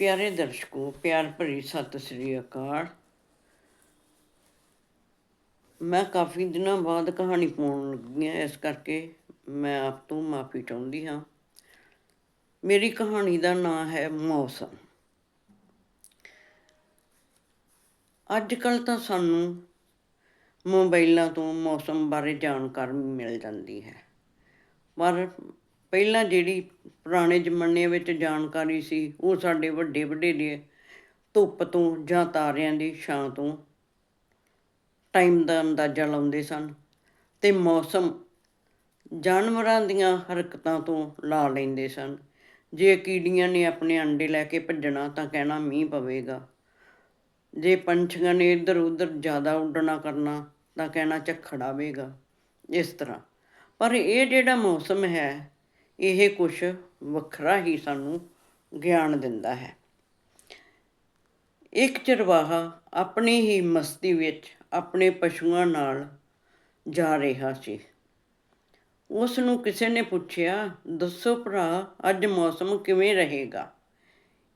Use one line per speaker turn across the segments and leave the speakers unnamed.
ਪਿਆਰੇ ਦਰਸ਼ਕੋ, ਪਿਆਰ ਭਰੀ ਸਤਿ ਸ੍ਰੀ ਅਕਾਲ। ਮੈਂ ਕਾਫੀ ਦਿਨਾਂ ਬਾਅਦ ਕਹਾਣੀ ਪਾਉਣ ਲੱਗੀ ਹਾਂ, ਇਸ ਕਰਕੇ ਮੈਂ ਆਪ ਤੋਂ ਮਾਫੀ ਚਾਹੁੰਦੀ ਹਾਂ। ਮੇਰੀ ਕਹਾਣੀ ਦਾ ਨਾਮ ਹੈ ਮੌਸਮ। ਅੱਜ ਕੱਲ ਤਾਂ ਸਾਨੂੰ ਮੋਬਾਈਲਾਂ ਤੋਂ ਮੌਸਮ ਬਾਰੇ ਜਾਣਕਾਰੀ ਮਿਲ ਜਾਂਦੀ ਹੈ। ਪਰ ਪਹਿਲਾਂ ਜਿਹੜੀ ਪੁਰਾਣੇ ਜ਼ਮਾਨੇ ਵਿੱਚ ਜਾਣਕਾਰੀ ਸੀ, ਉਹ ਸਾਡੇ ਵੱਡੇ ਵਡੇਰੇ ਧੁੱਪ ਤੋਂ ਜਾਂ ਤਾਰਿਆਂ ਦੀ ਛਾਂ ਤੋਂ ਟਾਈਮ ਦਾ ਅੰਦਾਜ਼ਾ ਲਾਉਂਦੇ ਸਨ ਤੇ ਮੌਸਮ ਜਾਨਵਰਾਂ ਦੀਆਂ ਹਰਕਤਾਂ ਤੋਂ ਲਾ ਲੈਂਦੇ ਸਨ। ਜੇ ਕੀੜੀਆਂ ਨੇ ਆਪਣੇ ਅੰਡੇ ਲੈ ਕੇ ਭੱਜਣਾ ਤਾਂ ਕਹਿਣਾ ਮੀਂਹ ਪਵੇਗਾ। ਜੇ ਪੰਛੀਆਂ ਨੇ ਇੱਧਰ ਉੱਧਰ ਜ਼ਿਆਦਾ ਉੱਡਣਾ ਕਰਨਾ ਤਾਂ ਕਹਿਣਾ ਝੱਖੜ ਆਵੇਗਾ। ਇਸ ਤਰ੍ਹਾਂ। ਪਰ ਇਹ ਜਿਹੜਾ ਮੌਸਮ ਹੈ ਇਹ ਕੁਝ ਵੱਖਰਾ ਹੀ ਸਾਨੂੰ ਗਿਆਨ ਦਿੰਦਾ ਹੈ। ਇੱਕ ਚਰਵਾਹਾ ਆਪਣੀ ਹੀ ਮਸਤੀ ਵਿੱਚ ਆਪਣੇ ਪਸ਼ੂਆਂ ਨਾਲ ਜਾ ਰਿਹਾ ਸੀ। ਉਸ ਨੂੰ ਕਿਸੇ ਨੇ ਪੁੱਛਿਆ, ਦੱਸੋ ਭਰਾ, ਅੱਜ ਮੌਸਮ ਕਿਵੇਂ ਰਹੇਗਾ?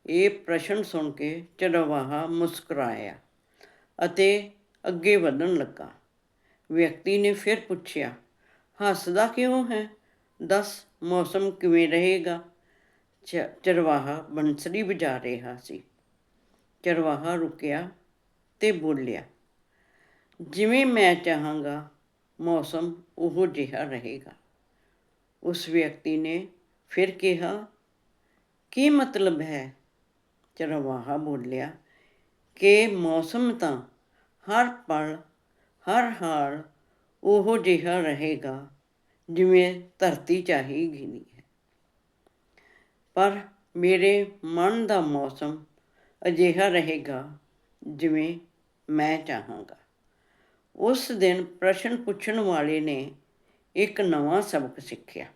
ਇਹ ਪ੍ਰਸ਼ਨ ਸੁਣ ਕੇ ਚਰਵਾਹਾ ਮੁਸਕਰਾਇਆ ਅਤੇ ਅੱਗੇ ਵਧਣ ਲੱਗਾ। ਵਿਅਕਤੀ ਨੇ ਫਿਰ ਪੁੱਛਿਆ, ਹੱਸਦਾ ਕਿਉਂ ਹੈ? ਦੱਸ। ਮੌਸਮ ਕਿਵੇਂ ਰਹੇਗਾ? ਚ- ਚਰਵਾਹਾ ਬੰਸਰੀ ਵਜਾ ਰਿਹਾ ਸੀ। ਚਰਵਾਹਾ ਰੁਕਿਆ ਤੇ ਬੋਲਿਆ, ਜਿਵੇਂ ਮੈਂ ਚਾਹਾਂਗਾ, ਮੌਸਮ ਉਹ ਜਿਹਾ ਰਹੇਗਾ। ਉਸ ਵਿਅਕਤੀ ਨੇ ਫਿਰ ਕਿਹਾ, ਕੀ ਮਤਲਬ ਹੈ? ਚਰਵਾਹਾ ਬੋਲਿਆ, ਕਿ ਮੌਸਮ ਤਾਂ ਹਰ ਪਲ, ਹਰ ਹਾਲ ਉਹ ਜਿਹਾ ਰਹੇਗਾ ਜਿਵੇਂ ਧਰਤੀ ਚਾਹੀ ਨਹੀਂ ਹੈ। ਪਰ ਮੇਰੇ ਮਨ ਦਾ ਮੌਸਮ ਅਜਿਹਾ ਰਹੇਗਾ ਜਿਵੇਂ ਮੈਂ ਚਾਹਾਂਗਾ। ਉਸ ਦਿਨ ਪ੍ਰਸ਼ਨ ਪੁੱਛਣ ਵਾਲੇ ਨੇ ਇੱਕ ਨਵਾਂ ਸਬਕ ਸਿੱਖਿਆ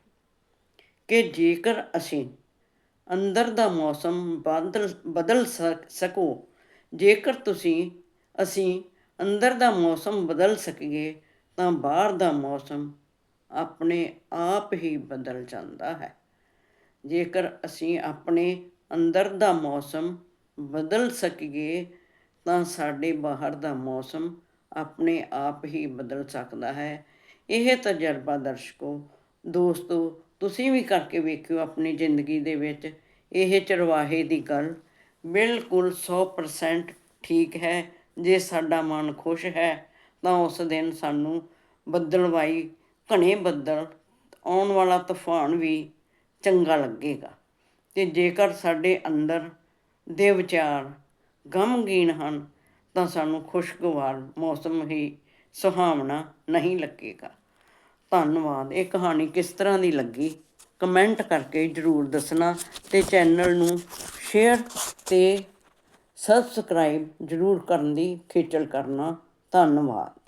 ਕਿ ਜੇਕਰ ਅਸੀਂ ਅੰਦਰ ਦਾ ਮੌਸਮ ਬਦਲ ਬਦਲ ਸਕ- ਸਕੋ, ਜੇਕਰ ਤੁਸੀਂ, ਅਸੀਂ ਅੰਦਰ ਦਾ ਮੌਸਮ ਬਦਲ ਸਕੀਏ ਤਾਂ ਬਾਹਰ ਦਾ ਮੌਸਮ ਆਪਣੇ ਆਪ ਹੀ ਬਦਲ ਜਾਂਦਾ ਹੈ। ਜੇਕਰ ਅਸੀਂ ਆਪਣੇ ਅੰਦਰ ਦਾ ਮੌਸਮ ਬਦਲ ਸਕੀਏ, ਤਾਂ ਸਾਡੇ ਬਾਹਰ ਦਾ ਮੌਸਮ ਆਪਣੇ ਆਪ ਹੀ ਬਦਲ ਸਕਦਾ ਹੈ। ਇਹ ਤਜਰਬਾ ਦਰਸ਼ਕੋ, ਦੋਸਤੋ, ਤੁਸੀਂ ਵੀ ਕਰਕੇ ਵੇਖਿਓ ਆਪਣੀ ਜ਼ਿੰਦਗੀ ਦੇ ਵਿੱਚ। ਇਹ ਚਰਵਾਹੇ ਦੀ ਗੱਲ ਬਿਲਕੁਲ 100% ਠੀਕ ਹੈ। ਜੇ ਸਾਡਾ ਮਨ ਖੁਸ਼ ਹੈ, ਤਾਂ ਉਸ ਦਿਨ ਸਾਨੂੰ ਬੱਦਲਵਾਈ ਘਣੇ ਬੱਦਲ, ਆਉਣ ਵਾਲਾ ਤੂਫਾਨ ਵੀ ਚੰਗਾ ਲੱਗੇਗਾ। ਤੇ ਜੇਕਰ ਸਾਡੇ ਅੰਦਰ ਦੇ ਵਿਚਾਰ ਗਮਗੀਨ ਹਨ, ਤਾਂ ਸਾਨੂੰ ਖੁਸ਼ਗਵਾਰ ਮੌਸਮ ਹੀ ਸੁਹਾਵਣਾ ਨਹੀਂ ਲੱਗੇਗਾ। ਧੰਨਵਾਦ। ਇਹ ਕਹਾਣੀ ਕਿਸ ਤਰ੍ਹਾਂ ਦੀ ਲੱਗੀ? ਕਮੈਂਟ ਕਰਕੇ ਜਰੂਰ ਦੱਸਣਾ ਤੇ ਚੈਨਲ ਨੂੰ ਸ਼ੇਅਰ ਤੇ ਸਬਸਕ੍ਰਾਈਬ ਜਰੂਰ ਕਰਨ ਦੀ ਖੇਚਲ ਕਰਨਾ। ਧੰਨਵਾਦ।